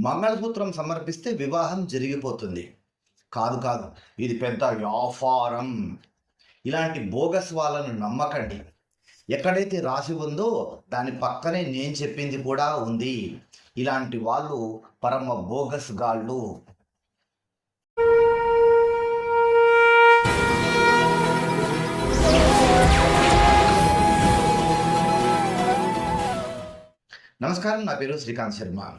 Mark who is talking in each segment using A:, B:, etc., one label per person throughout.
A: మంగళసూత్రం సమర్పిస్తే వివాహం జరిగిపోతుంది. కాదు కాదు. ఇది పెద్ద వ్యాపారం. ఇలాంటి బోగస్ వాళ్ళను నమ్మకండి. ఎక్కడైతే రాసి ఉందో దాని పక్కనే నేను చెప్పింది కూడా ఉంది. ఇలాంటి వాళ్ళు పరమ బోగస్ గాళ్ళు. నమస్కారం. నా పేరు శ్రీకాంత్ శర్మ.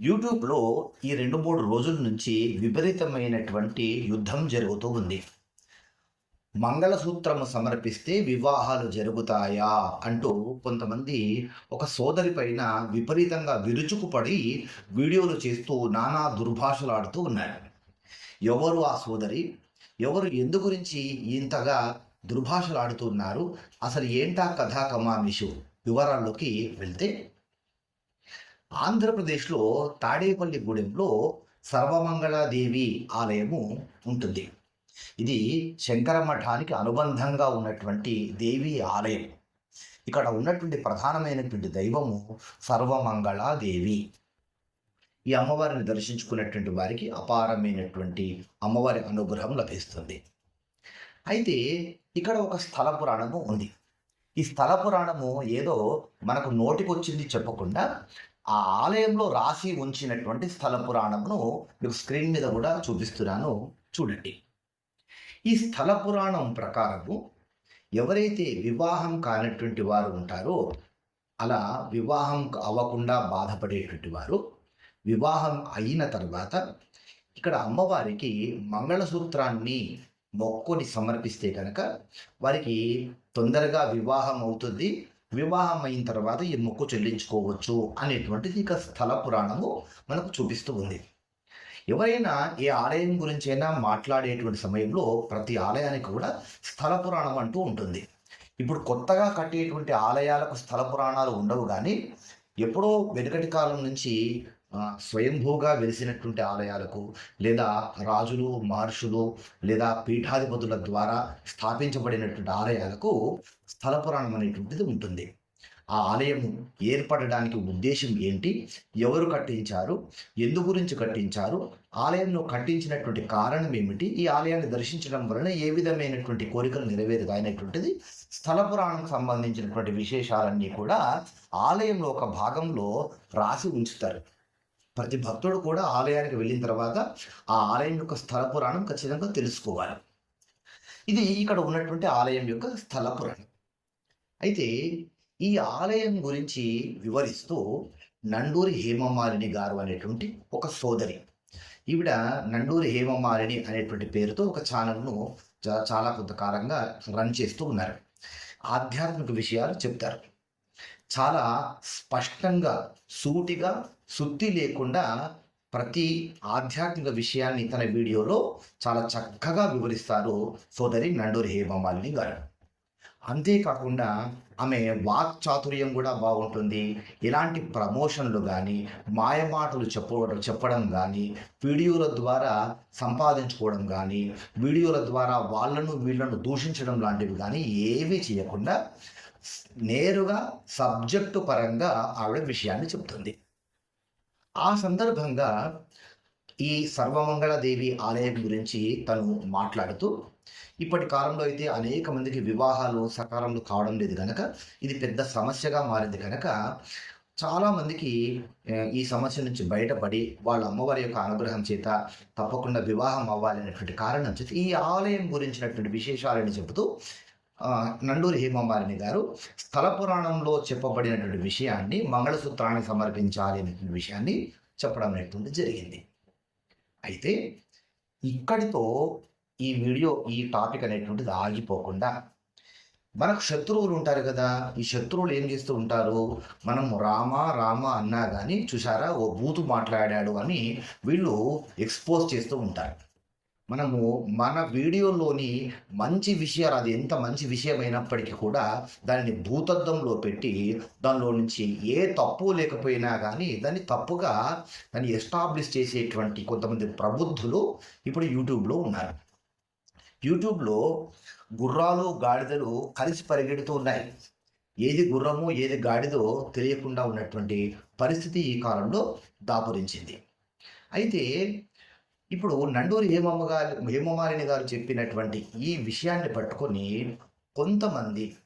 A: యూట్యూబ్లో ఈ రెండు మూడు రోజుల నుంచి విపరీతమైనటువంటి యుద్ధం జరుగుతూ ఉంది. మంగళసూత్రము సమర్పిస్తే వివాహాలు జరుగుతాయా అంటూ కొంతమంది ఒక సోదరి పైన విపరీతంగా విరుచుకుపడి వీడియోలు చేస్తూ నానా దుర్భాషలు ఆడుతూ ఉన్నారు. ఎవరు ఆ సోదరి? ఎవరు ఎందు గురించి ఇంతగా దుర్భాషలాడుతున్నారు అసలు ఏంటా కథా కమామిషు వివరాల్లోకి వెళ్తే ఆంధ్రప్రదేశ్లో తాడేపల్లి గూడెంలో సర్వమంగళాదేవి ఆలయము ఉంటుంది. ఇది శంకర మఠానికి అనుబంధంగా ఉన్నటువంటి దేవి ఆలయం. ఇక్కడ ఉన్నటువంటి ప్రధానమైనటువంటి దైవము సర్వమంగళాదేవి. ఈ అమ్మవారిని దర్శించుకున్నటువంటి వారికి అపారమైనటువంటి అమ్మవారి అనుగ్రహం లభిస్తుంది. అయితే ఇక్కడ ఒక స్థల పురాణము ఉంది. ఈ స్థల పురాణము ఏదో మనకు నోటికొచ్చింది చెప్పకుండా ఆ ఆలయంలో రాసి ఉంచినటువంటి స్థల పురాణమును మీకు స్క్రీన్ మీద కూడా చూపిస్తున్నాను. చూడండి. ఈ స్థల పురాణం ప్రకారము ఎవరైతే వివాహం కానటువంటి వారు ఉంటారో అలా వివాహం అవ్వకుండా బాధపడేటువంటి వారు వివాహం అయిన తర్వాత ఇక్కడ అమ్మవారికి మంగళసూత్రాన్ని మొక్కుని సమర్పిస్తే కనుక వారికి తొందరగా వివాహం అవుతుంది. వివాహం అయిన తర్వాత ఈ మొక్కు చెల్లించుకోవచ్చు అనేటువంటిది ఇక స్థల పురాణము మనకు చూపిస్తూ ఉంది. ఎవరైనా ఏ ఆలయం గురించి అయినా మాట్లాడేటువంటి సమయంలో ప్రతి ఆలయానికి కూడా స్థల పురాణం అంటూ ఉంటుంది. ఇప్పుడు కొత్తగా కట్టేటువంటి ఆలయాలకు స్థల పురాణాలు ఉండవు కానీ ఎప్పుడో వెనుకటి కాలం నుంచి స్వయంభూగా వెలిసినటువంటి ఆలయాలకు లేదా రాజులు మహర్షులు లేదా పీఠాధిపతుల ద్వారా స్థాపించబడినటువంటి ఆలయాలకు స్థల పురాణం అనేటువంటిది ఉంటుంది. ఆ ఆలయం ఏర్పడడానికి ఉద్దేశం ఏంటి? ఎవరు కట్టించారు? ఎందు గురించి కట్టించారు? ఆలయంలో కట్టించినటువంటి కారణం ఏమిటి? ఈ ఆలయాన్ని దర్శించడం వలన ఏ విధమైనటువంటి కోరికలు నెరవేరుతాయి అయినటువంటిది స్థల పురాణం సంబంధించినటువంటి విశేషాలన్నీ కూడా ఆలయంలో ఒక భాగంలో రాసి ఉంచుతారు. ప్రతి భక్తుడు కూడా ఆలయానికి వెళ్ళిన తర్వాత ఆ ఆలయం యొక్క స్థల పురాణం ఖచ్చితంగా తెలుసుకోవాలి. ఇది ఇక్కడ ఉన్నటువంటి ఆలయం యొక్క స్థల పురాణం. అయితే ఈ ఆలయం గురించి వివరిస్తూ నండూరి హేమమాలిని గారు అనేటువంటి ఒక సోదరి. ఈవిడ నండూరి హేమమాలిని అనేటువంటి పేరుతో ఒక ఛానల్ను చాలా కొంతకాలంగా రన్ చేస్తూ ఉన్నారు. ఆధ్యాత్మిక విషయాలు చెప్తారు. చాలా స్పష్టంగా సూటిగా సుత్తి లేకుండా ప్రతి ఆధ్యాత్మిక విషయాన్ని తన వీడియోలో చాలా చక్కగా వివరిస్తారు సోదరి నండూరి హేమమాలిని గారు. అంతేకాకుండా ఆమె వాక్ చాతుర్యం కూడా బాగుంటుంది. ఇలాంటి ప్రమోషన్లు కానీ మాయమాటలు చెప్పడం చెప్పడం కానీ వీడియోల ద్వారా సంపాదించుకోవడం కానీ వీడియోల ద్వారా వాళ్ళను వీళ్ళను దూషించడం లాంటివి కానీ ఏమీ చేయకుండా నేరుగా సబ్జెక్టు పరంగా ఆవిడ విషయాన్ని చెప్తుంది. ఆ సందర్భంగా ఈ సర్వమంగళదేవి ఆలయం గురించి తను మాట్లాడుతూ ఇప్పటి కాలంలో అయితే అనేక మందికి వివాహాలు సకాలంలో కావడం లేదు కనుక ఇది పెద్ద సమస్యగా మారింది కనుక చాలామందికి ఈ సమస్య నుంచి బయటపడి వాళ్ళ అమ్మవారి యొక్క అనుగ్రహం చేత తప్పకుండా వివాహం అవ్వాలి అనేటువంటి కారణం చేత ఈ ఆలయం గురించినటువంటి విశేషాలని చెబుతూ నండూరి హేమమాలిని గారు స్థల పురాణంలో చెప్పబడినటువంటి విషయాన్ని మంగళసూత్రాన్ని సమర్పించాలి అనేటువంటి విషయాన్ని చెప్పడం అనేటువంటి జరిగింది. అయితే ఇక్కడితో ఈ వీడియో ఈ టాపిక్ అనేటువంటిది ఆగిపోకుండా మనకు శత్రువులు ఉంటారు కదా ఈ శత్రువులు ఏం చేస్తూ ఉంటారు? మనం రామ రామ అన్నా కానీ చూసారా ఓ బూతు మాట్లాడాడు అని వీళ్ళు ఎక్స్పోజ్ చేస్తూ ఉంటారు. మనము మన వీడియోలోని మంచి విషయాలు అది ఎంత మంచి విషయం అయినప్పటికీ కూడా దానిని భూతద్దంలో పెట్టి దానిలో నుంచి ఏ తప్పు లేకపోయినా కానీ దాన్ని తప్పుగా దాన్ని ఎస్టాబ్లిష్ చేసేటువంటి కొంతమంది ప్రబుద్ధులు ఇప్పుడు యూట్యూబ్లో ఉన్నారు. యూట్యూబ్లో గుర్రాలు గాడిదలు కలిసి పరిగెడుతూ ఉన్నాయి. ఏది గుర్రము ఏది గాడిదో తెలియకుండా ఉన్నటువంటి పరిస్థితి ఈ కాలంలో దాపురించింది. అయితే ఇప్పుడు నండూరి హేమమ్మ గారు హేమమాలిని గారు చెప్పినటువంటి ఈ విషయాన్ని పట్టుకొని కొంతమంది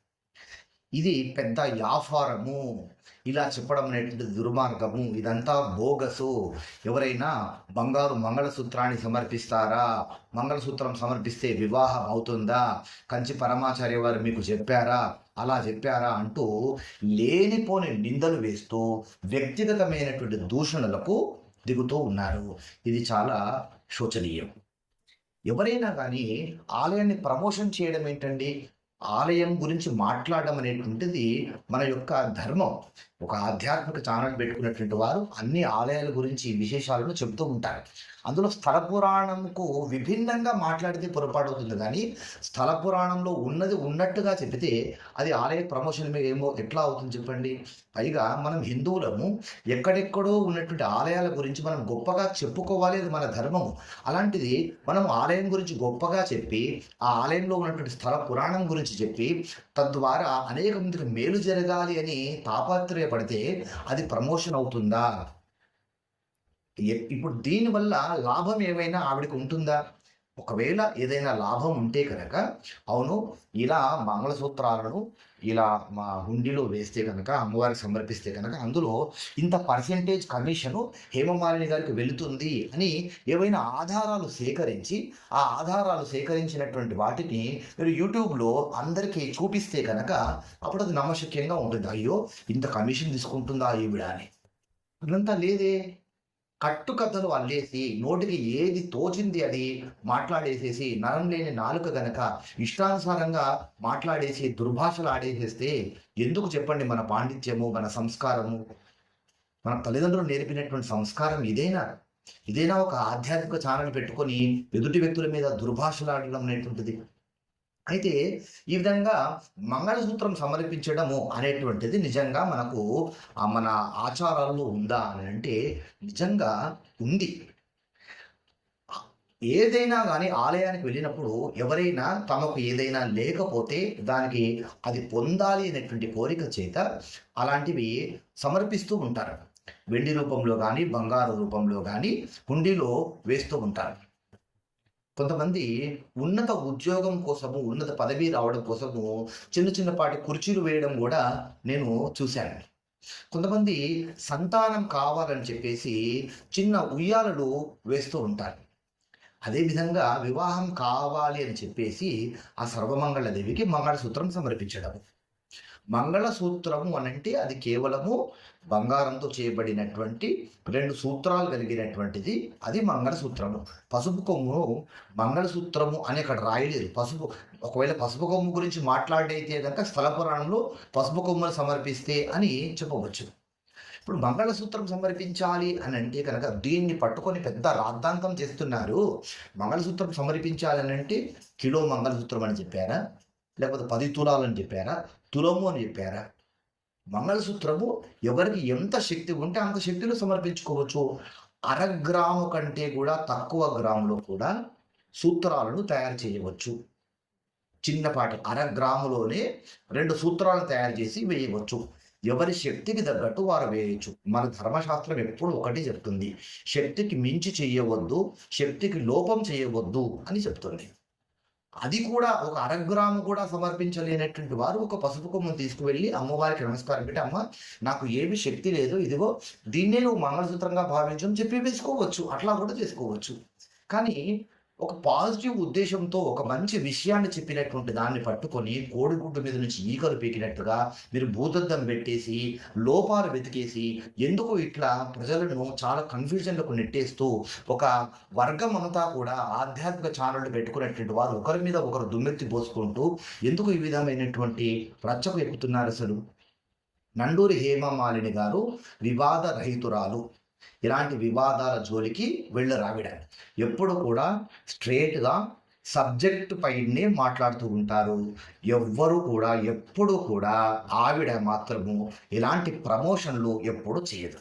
A: ఇది పెద్ద వ్యాపారము ఇలా చెప్పడం అనేటువంటి దుర్మార్గము ఇదంతా బోగసు. ఎవరైనా బంగారు మంగళసూత్రాన్ని సమర్పిస్తారా? మంగళసూత్రం సమర్పిస్తే వివాహం అవుతుందా? కంచి పరమాచార్య వారు మీకు చెప్పారా? అలా చెప్పారా అంటూ లేనిపోని నిందలు వేస్తూ వ్యక్తిగతమైనటువంటి దూషణలకు దిగుతూ ఉన్నారు. ఇది చాలా శోచనీయం. ఎవరైనా కానీ ఆలయాన్ని ప్రమోషన్ చేయడం ఏంటండి? ఆలయం గురించి మాట్లాడడం అనేటువంటిది మన యొక్క ధర్మం. ఒక ఆధ్యాత్మిక ఛానల్ పెట్టుకున్నటువంటి వారు అన్ని ఆలయాల గురించి విశేషాలను చెబుతూ ఉంటారు. అందులో స్థల పురాణంకు విభిన్నంగా మాట్లాడితే పొరపాటు అవుతుంది. కానీ స్థల పురాణంలో ఉన్నది ఉన్నట్టుగా చెబితే అది ఆలయ ప్రమోషన్ మీద ఏమో ఎట్లా అవుతుంది చెప్పండి? పైగా మనం హిందువులము ఎక్కడెక్కడో ఉన్నటువంటి ఆలయాల గురించి మనం గొప్పగా చెప్పుకోవాలి. అది మన ధర్మము. అలాంటిది మనం ఆలయం గురించి గొప్పగా చెప్పి ఆ ఆలయంలో ఉన్నటువంటి స్థల పురాణం గురించి చెప్పి తద్వారా అనేక మందికి మేలు జరగాలి అని పడితే అది ప్రమోషన్ అవుతుందా? ఇప్పుడు దీనివల్ల లాభం ఏమైనా ఆవిడకి ఉంటుందా? ఒకవేళ ఏదైనా లాభం ఉంటే కనుక అవును ఇలా మంగళసూత్రాలను ఇలా మా హుండీలో వేస్తే కనుక అమ్మవారికి సమర్పిస్తే కనుక అందులో ఇంత పర్సెంటేజ్ కమిషను హేమమాలిని గారికి వెళుతుంది అని ఏవైనా ఆధారాలు సేకరించి ఆ ఆధారాలు సేకరించినటువంటి వాటిని మీరు యూట్యూబ్లో అందరికీ చూపిస్తే కనుక అప్పుడు అది నమ్మశక్యంగా ఉంటుంది. అయ్యో ఇంత కమిషన్ తీసుకుంటుందా ఈవిడ అని. అదంతా లేదే. కట్టుకథలు అల్లేసి నోటికి ఏది తోచింది అది మాట్లాడేసేసి నరం లేని నాలుక గనక ఇష్టానుసారంగా మాట్లాడేసి దుర్భాషలు ఆడేసేస్తే ఎందుకు చెప్పండి మన పాండిత్యము మన సంస్కారము? మన తల్లిదండ్రులు నేర్పినటువంటి సంస్కారం ఇదేనా? ఇదేనా ఒక ఆధ్యాత్మిక ఛానల్ పెట్టుకొని ఎదుటి వ్యక్తుల మీద దుర్భాషలు ఆడడం అనేటువంటిది? అయితే ఈ విధంగా మంగళసూత్రం సమర్పించడము అనేటువంటిది నిజంగా మనకు మన ఆచారాల్లో ఉందా అని అంటే నిజంగా ఉంది. ఏదైనా కానీ ఆలయానికి వెళ్ళినప్పుడు ఎవరైనా తమకు ఏదైనా లేకపోతే దానికి అది పొందాలి అనేటువంటి కోరిక చేత అలాంటివి సమర్పిస్తూ ఉంటారు. వెండి రూపంలో కానీ బంగారు రూపంలో కానీ హుండీలో వేస్తూ ఉంటారు. కొంతమంది ఉన్నత ఉద్యోగం కోసము ఉన్నత పదవి రావడం కోసము చిన్న చిన్నపాటి కుర్చీలు వేయడం కూడా నేను చూశాను కొంతమంది సంతానం కావాలని చెప్పేసి చిన్న ఉయ్యాలలు వేస్తూ ఉంటారు. అదేవిధంగా వివాహం కావాలి అని చెప్పేసి ఆ సర్వమంగళ దేవికి మంగళసూత్రం సమర్పించడం. మంగళసూత్రము అనంటే అది కేవలము బంగారంతో చేయబడినటువంటి రెండు సూత్రాలు కలిగినటువంటిది. అది మంగళసూత్రము. పసుపు కొమ్ము మంగళసూత్రము అని అక్కడ రాయలేదు. పసుపు ఒకవేళ పసుపు కొమ్ము గురించి మాట్లాడైతే కనుక స్థల పురాణంలో పసుపు కొమ్ములు సమర్పిస్తే అని చెప్పవచ్చు. ఇప్పుడు మంగళసూత్రం సమర్పించాలి అని అంటే కనుక దీన్ని పట్టుకొని పెద్ద రాద్ధాంతం చేస్తున్నారు. మంగళసూత్రం సమర్పించాలి అని అంటే కిలో మంగళసూత్రం అని చెప్పారా? లేకపోతే పది తులాలు అని చెప్పారా? తులము అని చెప్పారా? మంగళసూత్రము ఎవరికి ఎంత శక్తి ఉంటే అంత శక్తిని సమర్పించుకోవచ్చు. అరగ్రాము కంటే కూడా తక్కువ గ్రాములో కూడా సూత్రాలను తయారు చేయవచ్చు. చిన్నపాటి అరగ్రాములోనే రెండు సూత్రాలను తయారు చేసి వేయవచ్చు. ఎవరి శక్తికి తగ్గట్టు వారు వేయచ్చు. మన ధర్మశాస్త్రం ఎప్పుడు ఒకటి చెప్తుంది. శక్తికి మించి చేయవద్దు శక్తికి లోపం చేయవద్దు అని చెప్తుంది. అది కూడా ఒక అరగ్రాము కూడా సమర్పించలేనటువంటి వారు ఒక పసుపు కొమ్మను తీసుకువెళ్ళి అమ్మవారికి నమస్కారం పెట్టి అమ్మ నాకు ఏమి శక్తి లేదు ఇదిగో దీన్నే నువ్వు మంగళసూత్రంగా భావించని చెప్పి వేసుకోవచ్చు. అట్లా కూడా చేసుకోవచ్చు. కానీ ఒక పాజిటివ్ ఉద్దేశంతో ఒక మంచి విషయాన్ని చెప్పినటువంటి దాన్ని పట్టుకొని కోడిగుడ్డు మీద నుంచి ఈకలు పీకినట్టుగా మీరు భూతద్దం పెట్టేసి లోపాలు వెతికేసి ఎందుకు ఇట్లా ప్రజలను చాలా కన్ఫ్యూజన్లకు నెట్టేస్తూ ఒక వర్గం అంతా కూడా ఆధ్యాత్మిక ఛానళ్ళు పెట్టుకున్నటువంటి వారు ఒకరి మీద ఒకరు దుమ్మెత్తి పోసుకుంటూ ఎందుకు ఈ విధమైనటువంటి రచ్చకు ఎక్కుతున్నారు అసలు? నండూరి హేమమాలిని గారు వివాద రహితురాలు ఇలాంటి వివాదాల జోలికి వెళ్ళరావిడ ఎప్పుడు కూడా స్ట్రేట్గా సబ్జెక్ట్ పైనే మాట్లాడుతూ ఉంటారు. ఎవ్వరు కూడా ఎప్పుడు కూడా ఆవిడ మాత్రము ఇలాంటి ప్రమోషన్లు ఎప్పుడు చేయదు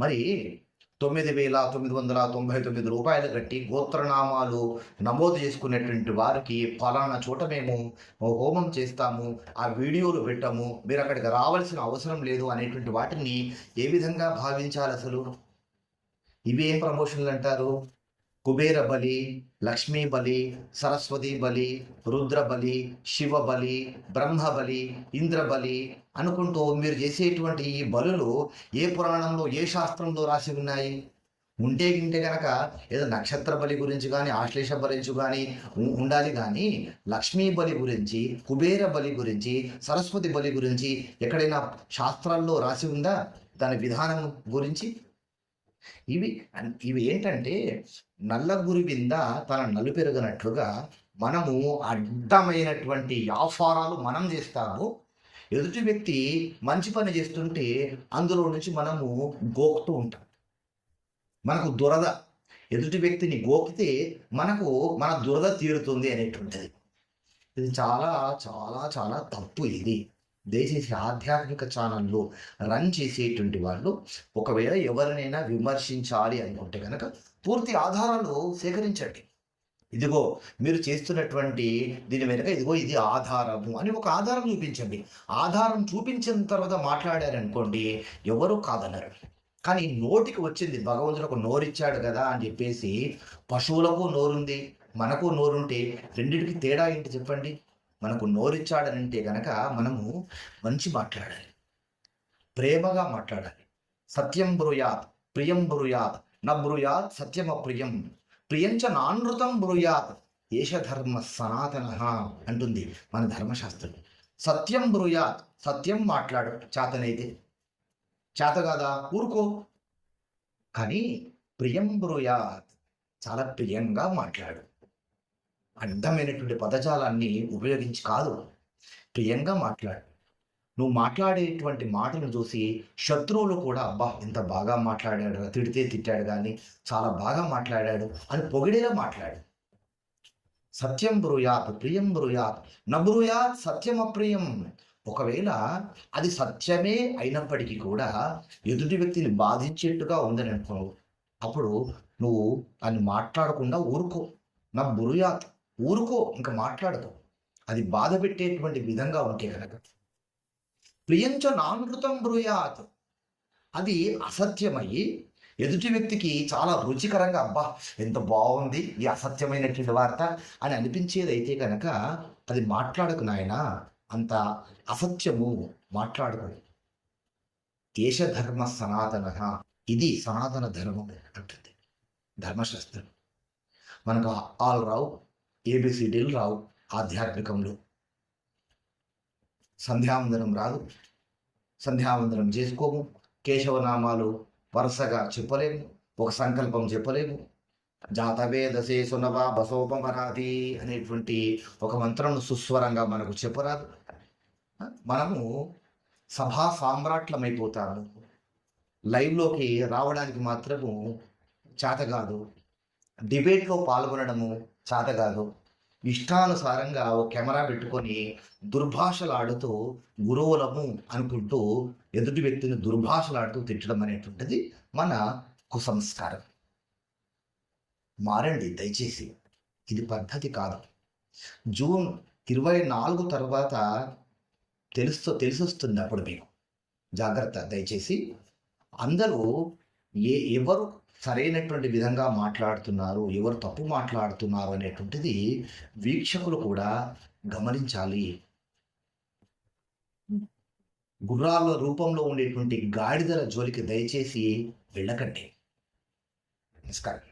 A: మరి తొమ్మిది వేల తొమ్మిది వందల తొంభై తొమ్మిది రూపాయలు కట్టి గోత్రనామాలు నమోదు చేసుకునేటువంటి వారికి ఫలానా చోట మేము హోమం చేస్తాము ఆ వీడియోలు పెట్టాము మీరు అక్కడికి రావాల్సిన అవసరం లేదు అనేటువంటి వాటిని ఏ విధంగా భావించాలి అసలు? ఇవి ఏం ప్రమోషన్లు అంటారు? కుబేర బలి లక్ష్మీ బలి సరస్వతి బలి రుద్ర బలి శివ బలి బ్రహ్మ బలి ఇంద్ర బలి అనుకుంటూ మీరు చేసేటువంటి ఈ బలులు ఏ పురాణంలో ఏ శాస్త్రంలో రాసి ఉన్నాయి? ఉంటే గింటే కనుక ఏదో నక్షత్ర బలి గురించి కానీ ఆశ్లేష బలి కానీ ఉండాలి కానీ లక్ష్మీ బలి గురించి కుబేర బలి గురించి సరస్వతి బలి గురించి ఎక్కడైనా శాస్త్రాల్లో రాసి ఉందా? దాని విధానం గురించి ఇవి ఇవి ఏంటంటే నల్ల గురి వింద తన నలుపెరగనట్లుగా మనము అడ్డమైనటువంటి వ్యాపారాలు మనం చేస్తాము. ఎదుటి వ్యక్తి మంచి పని చేస్తుంటే అందులో నుంచి మనము గోకుతూ ఉంటాం. మనకు దురద ఎదుటి వ్యక్తిని గోకితే మనకు మన దురద తీరుతుంది అనేటువంటిది. ఇది చాలా చాలా చాలా తప్పు ఇది. దయచేసి ఆధ్యాత్మిక ఛానల్లో రన్ చేసేటువంటి వాళ్ళు ఒకవేళ ఎవరినైనా విమర్శించాలి అనుకుంటే కనుక పూర్తి ఆధారాలు సేకరించండి. ఇదిగో మీరు చేస్తున్నటువంటి దీని వెనుక ఇదిగో ఇది ఆధారము అని ఒక ఆధారం చూపించండి. ఆధారం చూపించిన తర్వాత మాట్లాడారనుకోండి ఎవరు కాదనరు. కానీ నోటికి వచ్చింది భగవంతుడు ఒక నోరిచ్చాడు కదా అని చెప్పేసి పశువులకు నోరుంది మనకు నోరుంటే రెండింటికి తేడా ఏంటి చెప్పండి? మనకు నోరిచ్చాడనంటే గనక మనము మంచి మాట్లాడాలి. ప్రేమగా మాట్లాడాలి. సత్యం బ్రూయాత్ ప్రియం బ్రూయాత్ న బ్రూయాత్ సత్యం అప్రియం. ప్రియంచ నానృతం బ్రూయాత్ ఏష ధర్మ సనాతన అంటుంది మన ధర్మశాస్త్రం. సత్యం బ్రూయాత్ సత్యం మాట్లాడు చేతనైతే. చేత కాదా? ఊరుకో. కానీ ప్రియం బ్రూయాత్ చాలా ప్రియంగా మాట్లాడు. అడ్డమైనటువంటి పదజాలాన్ని ఉపయోగించి కాదు. ప్రియంగా మాట్లాడు. నువ్వు మాట్లాడేటువంటి మాటను చూసి శత్రువులు కూడా అబ్బా ఎంత బాగా మాట్లాడాడు తిడితే తిట్టాడు కానీ చాలా బాగా మాట్లాడాడు అని పొగిడేలా మాట్లాడు. సత్యం బ్రూయాత్ ప్రియం బ్రూయాత్. నబ్రూయాత్ సత్యం అప్రియం. ఒకవేళ అది సత్యమే అయినప్పటికీ కూడా ఎదుటి వ్యక్తిని బాధించేట్టుగా ఉందని అనుకో అప్పుడు నువ్వు దాన్ని మాట్లాడకుండా ఊరుకో. నా బురుయాత్. ఊరుకో ఇంకా మాట్లాడదు. అది బాధ పెట్టేటువంటి విధంగా ఉంటే కనుక ప్రియంచ నానృతం బ్రూయాత్. అది అసత్యమయ్యి ఎదుటి వ్యక్తికి చాలా రుచికరంగా అబ్బా ఎంత బాగుంది ఈ అసత్యమైనటువంటి వార్త అని అనిపించేదైతే కనుక అది మాట్లాడకు నాయనా అంత అసత్యము మాట్లాడకు. దేశ ధర్మ సనాతన. ఇది సనాతన ధర్మం అంటుంది. ధర్మశాస్త్రం. మనకు ఆల్ రావు ఏబిసిడీలు రావు ఆధ్యాత్మికంలో. సంధ్యావందనం రాదు. సంధ్యావందనం చేసుకోము. కేశవనామాలు వరుసగా చెప్పలేము. ఒక సంకల్పం చెప్పలేము. జాతవేదసే సునవా బసోపమరాది అనేటువంటి ఒక మంత్రం సుస్వరంగా మనకు చెప్పరాదు. మనము సభా సామ్రాట్లమైపోతాము. లైవ్లోకి రావడానికి మాత్రము చేత కాదు డిబేట్లో పాల్గొనడము చేత కాదు. ఇష్టానుసారంగా ఓ కెమెరా పెట్టుకొని దుర్భాషలాడుతూ గురువులము అనుకుంటూ ఎదుటి వ్యక్తిని దుర్భాషలాడుతూ తిట్టడం అనేటువంటిది మన కుసంస్కారం. మారండి దయచేసి. ఇది పద్ధతి కాదు. జూన్ ఇరవై నాలుగు తర్వాత తెలుస్తూ తెలిసొస్తుంది అప్పుడు మీకు. జాగ్రత్త దయచేసి. అందరూ ఏ ఎవరు సరైనటువంటి విధంగా మాట్లాడుతున్నారు ఎవరు తప్పు మాట్లాడుతున్నారు అనేటువంటిది వీక్షకులు కూడా గమనించాలి. గుర్రాల రూపంలో ఉండేటువంటి గాడిదల జోలికి దయచేసి వెళ్ళకండి. నమస్కారం.